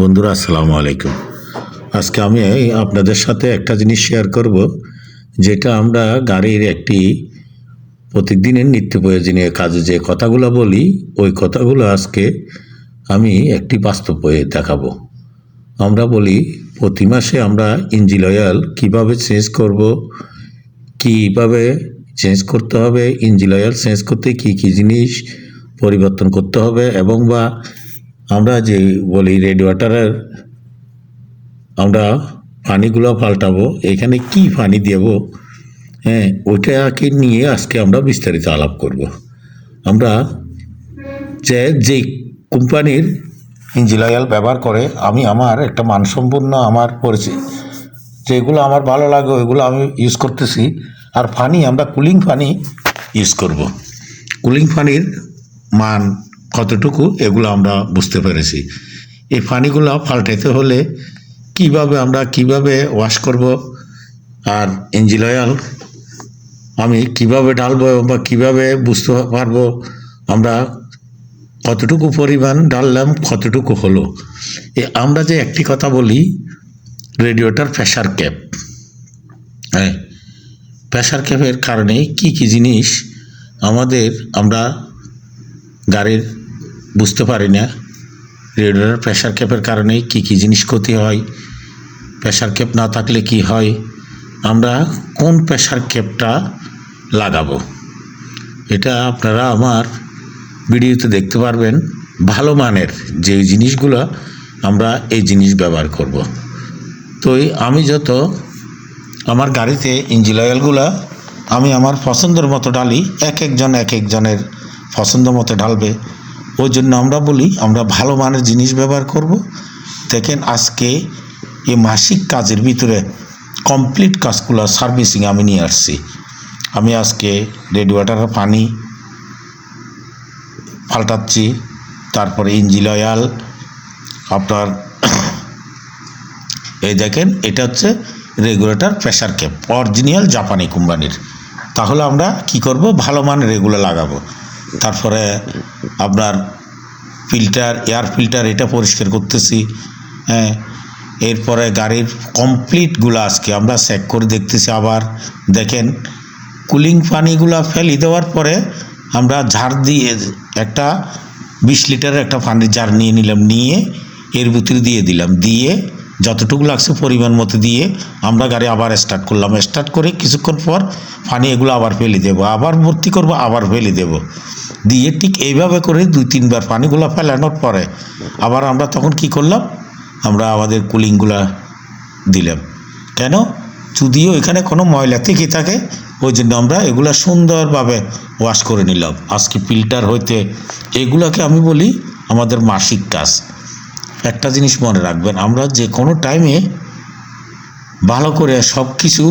বন্ধুরা, আসসালামু আলাইকুম। আজকে আমি আপনাদের সাথে একটা জিনিস শেয়ার করব, যেটা আমরা গাড়ির একটি প্রতিদিনের নিত্য প্রয়োজনীয় কাজে যে কথাগুলো বলি, ওই কথাগুলো আজকে আমি একটি বাস্তব হয়ে দেখাবো। আমরা বলি, প্রতি মাসে আমরা ইঞ্জিন অয়েল কীভাবে চেঞ্জ করব, কীভাবে চেঞ্জ করতে হবে ইঞ্জিন অয়েল চেঞ্জ করতে কী কী জিনিস পরিবর্তন করতে হবে, এবং বা আমরা যে বলি রেড ওয়াটারের, আমরা পানিগুলো পাল্টাবো, এখানে কি পানি দেব হ্যাঁ ওইটাকে নিয়ে আজকে আমরা বিস্তারিত আলাপ করব। আমরা যে যে কোম্পানির ইঞ্জিন অয়েল ব্যবহার করে, আমি আমার একটা মানসম্পন্ন আমার পরিচিত যেগুলো আমার ভালো লাগে, ওইগুলো আমি ইউজ করতেছি, আর পানি, আমরা কুলিং পানি ইউজ করব। কুলিং পানির মান কতটুকু এগুলো আমরা বুঝতে পেরেছি। এই পানিগুলো পাল্টাতে হলে কীভাবে আমরা কীভাবে ওয়াশ করব আর ইঞ্জিন অয়েল আমি কীভাবে ঢালবো বা কীভাবে বুঝতে পারব আমরা কতটুকু পরিমাণ ডাললাম কতটুকু হলো। এ আমরা যে একটি কথা বলি রেডিওটার প্রেশার ক্যাপ। হ্যাঁ প্রেশার ক্যাপের কারণে কি কি জিনিস আমাদের আমরা গাড়ির বুঝতে পারি না। রেডিওটার প্রেশার ক্যাপের কারণে কি কি জিনিস ক্ষতি হয় প্রেশার ক্যাপ না থাকলে কি হয়, আমরা কোন প্রেশার ক্যাপটা লাগাবো? এটা আপনারা আমার ভিডিওতে দেখতে পারবেন। ভালো মানের যে জিনিসগুলো আমরা এই জিনিস ব্যবহার করব। তো আমি যত আমার গাড়িতে ইঞ্জিন অয়েলগুলো আমি আমার পছন্দের মতো ডালি, এক একজন এক একজনের পছন্দ মতো ঢালবে। ওই জন্য আমরা বলি, আমরা ভালো মানের জিনিস ব্যবহার করব। দেখেন আজকে এই মাসিক কাজের ভিতরে কমপ্লিট কাজগুলো সার্ভিসিং আমি নিয়ে আসছি। আমি আজকে রেড ওয়াটারের পানি পাল্টাচ্ছি, তারপরে ইঞ্জিন অয়েল আপনার এই দেখেন, এটা হচ্ছে রেগুলেটর প্রেশার ক্যাপ অরিজিনাল জাপানি কোম্পানির। তাহলে আমরা কি করব? ভালো মানের রেগুলার লাগাবো। তারপরে আপনার ফিল্টার, এয়ার ফিল্টার এটা পরিষ্কার করতেছি হ্যাঁ। এরপরে গাড়ির কমপ্লিটগুলো আজকে আমরা চেক করে দেখতেছি আবার। দেখেন কুলিং পানিগুলো ফেলি দেওয়ার পরে আমরা ঝাড় দিয়ে একটা বিশ লিটারের একটা পানির জার নিয়ে নিলাম, নিয়ে এর ভিতরে দিয়ে দিলাম। দিয়ে যতটুকু লাগছে পরিমাণ মতো দিয়ে আমরা গাড়ি আবার স্টার্ট করলাম। স্টার্ট করে কিছুক্ষণ পর পানি এগুলো আবার ফেলে দেবো, আবার ভর্তি করব, আবার ফেলে দেব। দিয়ে ঠিক এইভাবে করে দুই তিনবার পানিগুলো ফেলানোর পরে আবার আমরা তখন কি করলাম? আমরা আমাদের কুলিংগুলা দিলাম। কেন? যদিও এখানে কোনো ময়লা থেকে থাকে ওই জন্য আমরা এগুলা সুন্দরভাবে ওয়াশ করে নিলাম। আজকে ফিল্টার হইতে এগুলাকে আমি বলি আমাদের মাসিক কাজ। একটা জিনিস মনে রাখবেন, আমরা যে কোনো টাইমে ভালো করে সব কিছু